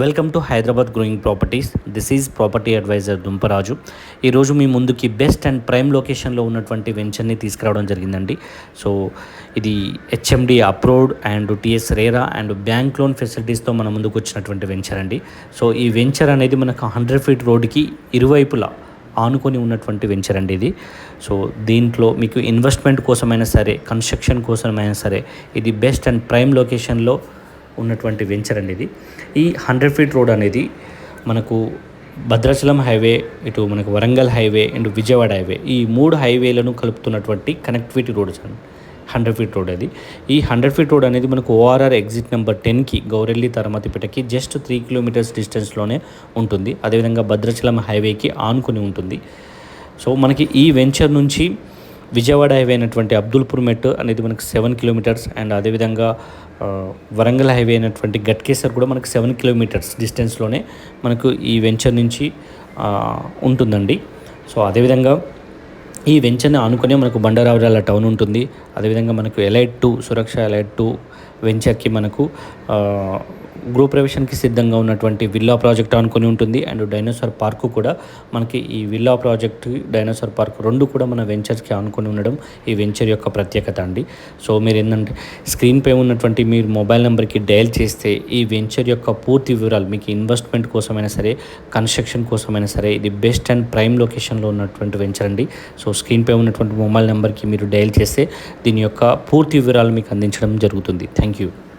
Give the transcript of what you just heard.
Welcome to Hyderabad growing properties this is property advisor Dumparaju ఈరోజు మీ ముందుకి best and prime లొకేషన్లో ఉన్నటువంటి వెంచర్ని తీసుకురావడం జరిగిందండి. సో ఇది HMD approved and TS RERA and bank loan ఫెసిలిటీస్తో మన ముందుకు వచ్చినటువంటి వెంచర్ అండి. సో ఈ వెంచర్ అనేది మనకు హండ్రెడ్ ఫీట్ రోడ్కి ఇరువైపులా ఆనుకొని ఉన్నటువంటి వెంచర్ అండి ఇది. సో దీంట్లో మీకు ఇన్వెస్ట్మెంట్ కోసమైనా సరే కన్స్ట్రక్షన్ కోసమైనా సరే ఇది బెస్ట్ అండ్ ప్రైమ్ లొకేషన్లో ఉన్నటువంటి వెంచర్ అనేది. ఈ హండ్రెడ్ ఫీట్ రోడ్ అనేది మనకు భద్రాచలం హైవే ఇటు మనకు Warangal highway and Vijayawada highway ఈ మూడు హైవేలను కలుపుతున్నటువంటి కనెక్టివిటీ రోడ్ అండి హండ్రెడ్ ఫీట్ రోడ్ అది. ఈ హండ్రెడ్ ఫీట్ రోడ్ అనేది మనకు ఓఆర్ఆర్ ఎగ్జిట్ నెంబర్ టెన్కి గౌరెల్లి తరమతిపేటకి జస్ట్ త్రీ కిలోమీటర్స్ డిస్టెన్స్లోనే ఉంటుంది. అదేవిధంగా భద్రాచలం హైవేకి ఆనుకుని ఉంటుంది. సో మనకి ఈ వెంచర్ నుంచి విజయవాడ హైవే అయినటువంటి అబ్దుల్పూర్ మెట్ అనేది మనకు సెవెన్ కిలోమీటర్స్ అండ్ అదేవిధంగా వరంగల్ హైవే అయినటువంటి గట్కేసర్ కూడా మనకు సెవెన్ కిలోమీటర్స్ డిస్టెన్స్లోనే మనకు ఈ వెంచర్ నుంచి ఉంటుందండి. సో అదేవిధంగా ఈ వెంచర్ని ఆనుకునే మనకు బండారావురాల టౌన్ ఉంటుంది. అదేవిధంగా మనకు elite two Suraksha elite two వెంచర్కి మనకు గృహప్రవేశానికి గృహ ప్రవేశానికి సిద్ధంగా ఉన్నటువంటి విల్లా ప్రాజెక్ట్ అనుకుని ఉంటుంది. అండ్ డైనోసార్ పార్కు కూడా మనకి ఈ విల్లా ప్రాజెక్ట్ డైనోసార్ పార్క్ రెండు కూడా మన వెంచర్స్కి ఆనుకొని ఉండడం ఈ వెంచర్ యొక్క ప్రత్యేకత అండి. సో మీరు ఏంటంటే స్క్రీన్ పై ఉన్నటువంటి మీరు మొబైల్ నెంబర్కి డయల్ చేస్తే ఈ వెంచర్ యొక్క పూర్తి వివరాలు మీకు ఇన్వెస్ట్మెంట్ కోసమైనా సరే కన్స్ట్రక్షన్ కోసమైనా సరే ఇది బెస్ట్ అండ్ ప్రైమ్ లొకేషన్లో ఉన్నటువంటి వెంచర్ అండి. సో స్క్రీన్ పై ఉన్నటువంటి మొబైల్ నెంబర్కి మీరు డయల్ చేస్తే దీని యొక్క పూర్తి వివరాలు మీకు అందించడం జరుగుతుంది. Thank you Thank you.